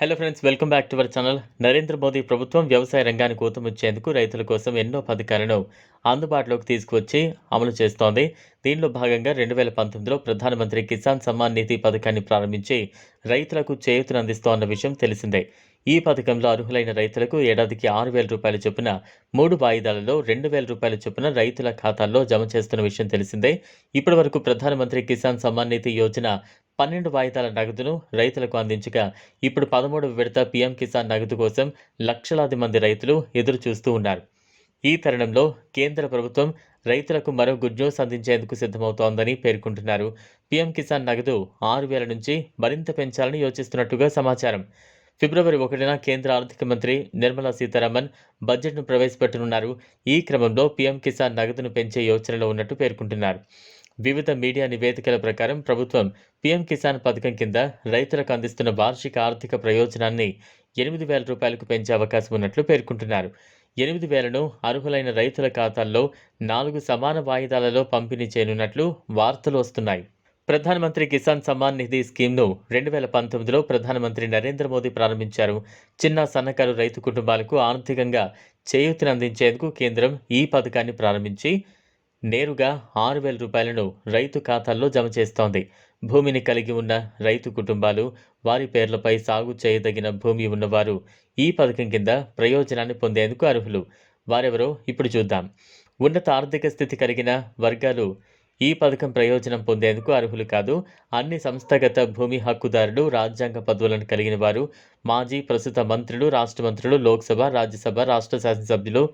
Hello friends welcome back to our channel Narendra Modi ప్రభుత్వం వ్యవసాయ రంగానికి ఊతమిచ్చేందుకు రైతుల కోసం ఎన్నో పథకాలను అందుబాటులోకి తీసుకువచ్చి అమలు చేస్తోంది. దీనిలో భాగంగా రెండు వేల పంతొమ్మిదిలో ప్రధానమంత్రి కిసాన్ సమ్మాన్ నిధి పథకాన్ని ప్రారంభించి రైతులకు చేయూతను అందిస్తోన్న విషయం తెలిసిందే. ఈ పథకంలో అర్హులైన రైతులకు ఏడాదికి ఆరు వేల రూపాయల చొప్పున మూడు వాయిదాలలో రెండు వేల రూపాయల చొప్పున రైతుల ఖాతాల్లో జమ చేస్తున్న విషయం తెలిసిందే. ఇప్పటి వరకు ప్రధానమంత్రి కిసాన్ సమ్మాన్ నిధి యోజన పన్నెండు వాయిదాల నగదును రైతులకు అందించగా ఇప్పుడు పదమూడు విడత పీఎం కిసాన్ నగదు కోసం లక్షలాది మంది రైతులు ఎదురు చూస్తూ ఉన్నారు. ఈ తరుణంలో కేంద్ర ప్రభుత్వం రైతులకు మరో గుడ్ న్యూస్ అందించేందుకు సిద్ధమవుతోందని పేర్కొంటున్నారు. పీఎం కిసాన్ నగదు ఆరు వేల నుంచి మరింత పెంచాలని యోచిస్తున్నట్టుగా సమాచారం. ఫిబ్రవరి ఒకటిన కేంద్ర ఆర్థిక మంత్రి నిర్మలా సీతారామన్ బడ్జెట్ను ప్రవేశపెట్టనున్నారు. ఈ క్రమంలో పీఎం కిసాన్ నగదును పెంచే యోచనలో ఉన్నట్టు పేర్కొంటున్నారు. వివిధ మీడియా నివేదికల ప్రకారం ప్రభుత్వం పీఎం కిసాన్ పథకం కింద రైతులకు అందిస్తున్న వార్షిక ఆర్థిక ప్రయోజనాన్ని ఎనిమిది వేల రూపాయలకు పెంచే అవకాశం ఉన్నట్లు పేర్కొంటున్నారు. ఎనిమిది వేలను అర్హులైన రైతుల ఖాతాల్లో నాలుగు సమాన వాయిదాలలో పంపిణీ చేయనున్నట్లు వార్తలు వస్తున్నాయి. ప్రధానమంత్రి కిసాన్ సమ్మాన్ నిధి స్కీమ్ను రెండు వేల పంతొమ్మిదిలో ప్రధానమంత్రి నరేంద్ర మోదీ ప్రారంభించారు. చిన్న సన్నకారు రైతు కుటుంబాలకు ఆర్థికంగా చేయూతనందించేందుకు కేంద్రం ఈ పథకాన్ని ప్రారంభించి నేరుగా ఆరు వేల రూపాయలను రైతు ఖాతాల్లో జమ చేస్తోంది. భూమిని కలిగి ఉన్న రైతు కుటుంబాలు వారి పేర్లపై సాగు చేయదగిన భూమి ఉన్నవారు ఈ పథకం కింద ప్రయోజనాన్ని పొందేందుకు అర్హులు. వారెవరో ఇప్పుడు చూద్దాం. ఉన్నత ఆర్థిక స్థితి కలిగిన వర్గాలు ఈ పథకం ప్రయోజనం పొందేందుకు అర్హులు కాదు. అన్ని సంస్థాగత భూమి హక్కుదారులు రాజ్యాంగ పదవులను కలిగిన వారు మాజీ ప్రస్తుత మంత్రులు రాష్ట్ర మంత్రులు లోక్సభ రాజ్యసభ రాష్ట్ర శాసనసభ్యులు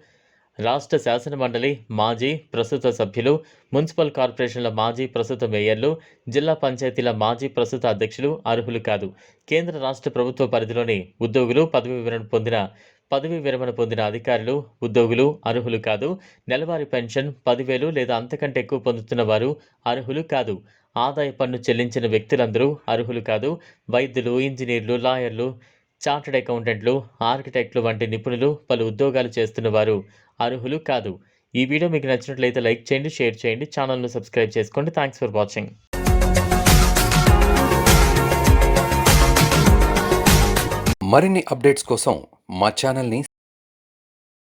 రాష్ట్ర శాసన మండలి మాజీ ప్రస్తుత సభ్యులు మున్సిపల్ కార్పొరేషన్ల మాజీ ప్రస్తుత మేయర్లు జిల్లా పంచాయతీల మాజీ ప్రస్తుత అధ్యక్షులు అర్హులు కాదు. కేంద్ర రాష్ట్ర ప్రభుత్వ పరిధిలోని ఉద్యోగులు పదవి విరమణ పొందిన పదవి విరమణ పొందిన అధికారులు ఉద్యోగులు అర్హులు కాదు. నెలవారీ పెన్షన్ పదివేలు లేదా అంతకంటే ఎక్కువ పొందుతున్న వారు అర్హులు కాదు. ఆదాయ పన్ను చెల్లించిన వ్యక్తులందరూ అర్హులు కాదు. వైద్యులు ఇంజనీర్లు లాయర్లు చార్టెడ్ అకౌంటెంట్లు ఆర్కిటెక్ట్లు వంటి నిపుణులు పలు ఉద్యోగాలు చేస్తున్న వారు అర్హులు కాదు. ఈ వీడియో మీకు నచ్చినట్లయితే లైక్ చేయండి షేర్ చేయండి ఛానల్ను సబ్స్క్రైబ్ చేసుకోండి. థ్యాంక్స్ ఫర్ వాచింగ్ మరిన్ని అప్డేట్స్ కోసం మా ఛానల్ని